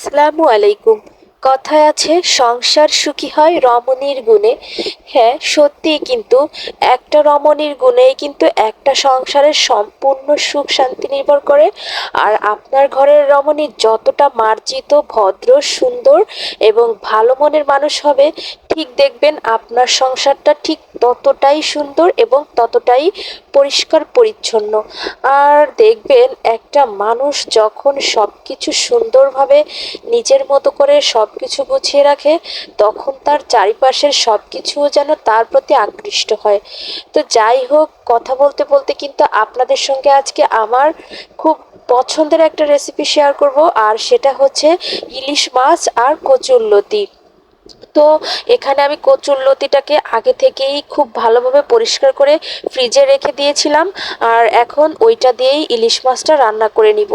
আসসালামু আলাইকুম। কথায় আছে, সংসার সুখী হয় রমণীর গুণে। হ্যাঁ সত্যি কিন্তু একটা রমণীর গুণেই কিন্তু একটা সংসারের সম্পূর্ণ সুখ শান্তি নির্ভর করে। আর আপনার ঘরের রমণী যতটা মার্জিত, ভদ্র, সুন্দর এবং ভালো মনের মানুষ হবে ঠিক দেখবেন, আপনার সংসারটা ঠিক ততটাই সুন্দর এবং ততটাই পরিষ্কার পরিচ্ছন্ন। আর দেখবেন, একটা মানুষ যখন সব কিছু সুন্দরভাবে নিজের মতো করে সব কিছু গুছিয়ে রাখে, তখন তার চারিপাশের সব কিছুও যেন তার প্রতি আকৃষ্ট হয়। তো যাই হোক, কথা বলতে বলতে কিন্তু আপনাদের সঙ্গে আজকে আমার খুব পছন্দের একটা রেসিপি শেয়ার করব, আর সেটা হচ্ছে ইলিশ মাছ আর কচুরলতি তো এখানে আমি কচুরলতিটাকে আগে থেকেই খুব ভালোভাবে পরিষ্কার করে ফ্রিজে রেখে দিয়েছিলাম। আর এখন ওইটা দিয়েই ইলিশ মাছটা রান্না করে নিব।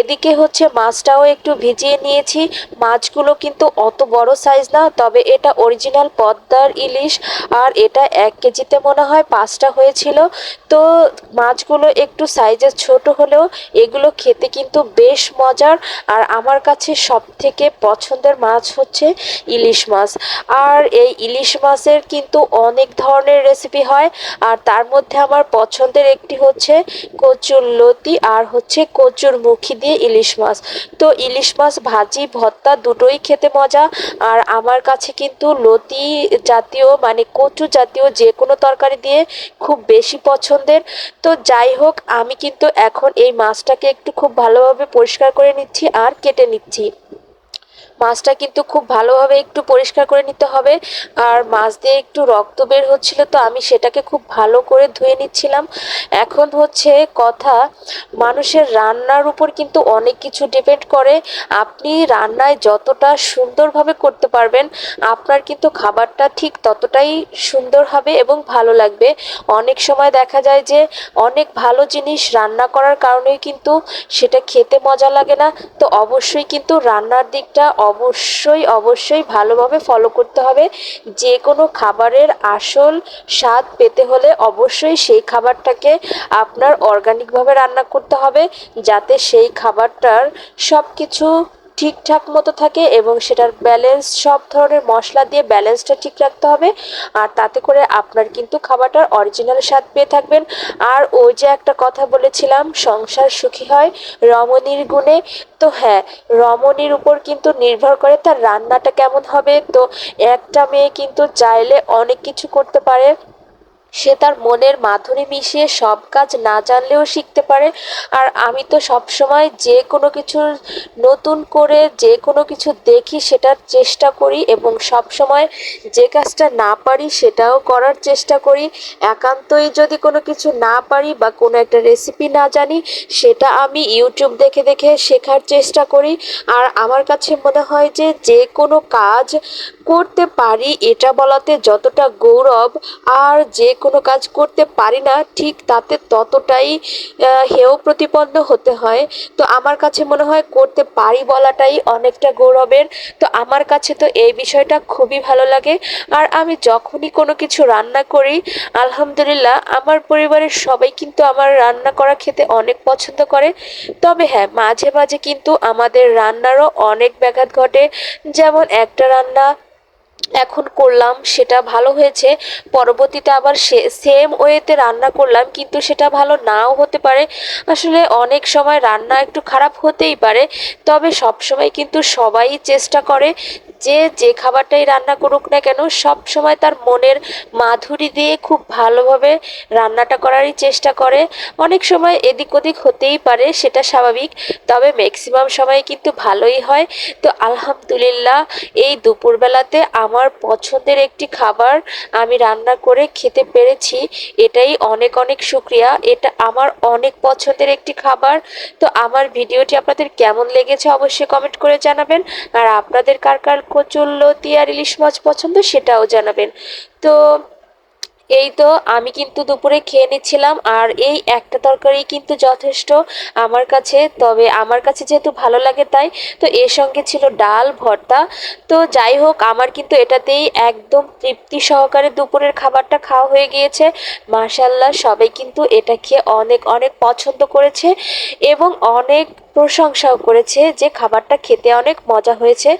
এদিকে হচ্ছে মাছটাও একটু ভিজিয়ে নিয়েছি। মাছগুলো কিন্তু অত বড় সাইজ না, তবে এটা অরিজিনাল পদ্মার ইলিশ। আর এটা এক কেজিতে মনে হয় পাঁচটা হয়েছিল। তো মাছগুলো একটু সাইজে ছোট হলেও এগুলো খেতে কিন্তু বেশ মজার। আর আমার কাছে সব থেকে পছন্দের মাছ হচ্ছে ইলিশ মাছ, আর এই ইলিশ মাছের কিন্তু অনেক ধরনের রেসিপি হয়। আর তার মধ্যে আমার পছন্দের একটি হচ্ছে কচুর লতি আর হচ্ছে কচুর মুখি দিয়ে ইলিশ মাছ। তো ইলিশ মাছ ভাজি, ভর্তা দুটোই খেতে মজা। আর আমার কাছে কিন্তু লতি জাতীয় মানে কচু জাতীয় যে কোনো তরকারি দিয়ে খুব বেশি পছন্দের। তো যাই হোক, আমি কিন্তু এখন এই মাছটাকে একটু খুব ভালোভাবে পরিষ্কার করে নিচ্ছি আর কেটে নিচ্ছি। মাছটা কিন্তু খুব ভালোভাবে একটু পরিষ্কার করে নিতে হবে। আর মাছ দিয়ে একটু রক্ত বের হচ্ছিল তো আমি সেটাকে খুব ভালো করে ধুয়ে নিচ্ছিলাম। এখন হচ্ছে কথা, মানুষের রান্নার উপর কিন্তু অনেক কিছু ডিপেন্ড করে। আপনি রান্নায় যতটা সুন্দরভাবে করতে পারবেন, আপনার কিন্তু খাবারটা ঠিক ততটাই সুন্দর হবে এবং ভালো লাগবে। অনেক সময় দেখা যায় যে অনেক ভালো জিনিস রান্না করার কারণেই কিন্তু সেটা খেতে মজা লাগে না। তো অবশ্যই কিন্তু রান্নার দিকটা অবশ্যই অবশ্যই ভালোভাবে ফলো করতে হবে। যে কোনো খাবারের আসল স্বাদ পেতে হলে অবশ্যই সেই খাবারটাকে আপনার অর্গানিকভাবে রান্না করতে হবে, যাতে সেই খাবারটার সব কিছু ঠিকঠাক মতো থাকে এবং সেটার ব্যালেন্স সব ধরনের মশলা দিয়ে ব্যালেন্সটা ঠিক রাখতে হবে। আর তাতে করে আপনার কিন্তু খাবারটার অরিজিনাল স্বাদ পেয়ে থাকবেন। আর ওই যে একটা কথা বলেছিলাম, সংসার সুখী হয় রমণীর গুণে। তো হ্যাঁ রমণীর উপর কিন্তু নির্ভর করে তার রান্নাটা কেমন হবে। তো একটা মেয়ে কিন্তু চাইলে অনেক কিছু করতে পারে। সে তার মনের মাধুরী মিশিয়ে সব কাজ না জানলেও শিখতে পারে। আর আমি তো সব সময় যে কোনো কিছু নতুন করে, যে কোনো কিছু দেখি সেটার চেষ্টা করি এবং সব সময় যে কাজটা না পারি সেটাও করার চেষ্টা করি। একান্তই যদি কোনো কিছু না পারি বা কোনো একটা রেসিপি না জানি, সেটা আমি ইউটিউব দেখে দেখে শেখার চেষ্টা করি। আর আমার কাছে মনে হয় যে যে কোনো কাজ করতে পারি, এটা বলাতে যতটা গৌরব। আর যে কোনো কাজ করতে পারি না, ঠিক তাতে ততটাই হেয় প্রতিপন্ন হতে হয়। তো আমার কাছে মনে হয় করতে পারি বলাটাই অনেকটা গৌরবের। তো আমার কাছে তো এই বিষয়টা খুবই ভালো লাগে। আর আমি যখনই কোনো কিছু রান্না করি, আলহামদুলিল্লাহ আমার পরিবারের সবাই কিন্তু আমার রান্না করা খেতে অনেক পছন্দ করে। তবে হ্যাঁ মাঝে মাঝে কিন্তু আমাদের রান্নারও অনেক ব্যাঘাত ঘটে। যেমন একটা রান্না এখন করলাম, সেটা ভালো হয়েছে। পরবর্তীতে আবার সেম ওয়েতে রান্না করলাম, কিন্তু সেটা ভালো নাও হতে পারে। আসলে অনেক সময় রান্না একটু খারাপ হতেই পারে, তবে সব সময় কিন্তু সবাই চেষ্টা করে যে যে খাবারটাই রান্না করুক না কেন, সব সময় তার মনের মাধুরী দিয়ে খুব ভালোভাবে রান্নাটা করারই চেষ্টা করে। অনেক সময় এদিক ওদিক হতেই পারে, সেটা স্বাভাবিক, তবে ম্যাক্সিমাম সময় কিন্তু ভালোই হয়। তো আলহামদুলিল্লাহ, এই দুপুরবেলাতে আমার পছন্দের একটি খাবার আমি রান্না করে খেতে পেরেছি, এটাই অনেক অনেক শুক্রিয়া। এটা আমার অনেক পছন্দের একটি খাবার। তো আমার ভিডিওটি আপনাদের কেমন লেগেছে অবশ্যই কমেন্ট করে জানাবেন। আর আপনাদের কার কার কচুল্লতি আর ইলিশ মাছ পছন্দ, সেটাও জানাবেন। তো এই তো, আমি কিন্তু দুপুরে খেয়ে নিচ্ছিলাম, আর এই একটা তরকারি কিন্তু যথেষ্ট আমার কাছে, তবে আমার কাছে যেহেতু ভালো লাগে তাই, তো এর সঙ্গে ছিল ডাল, ভর্তা। তো যাই হোক, আমার কিন্তু এটাতেই একদম তৃপ্তি সহকারে দুপুরের খাবারটা খাওয়া হয়ে গিয়েছে। মাশাল্লাহ সবাই কিন্তু এটা খেয়ে অনেক অনেক পছন্দ করেছে এবং অনেক প্রশংসাও করেছে যে খাবারটা খেতে অনেক মজা হয়েছে।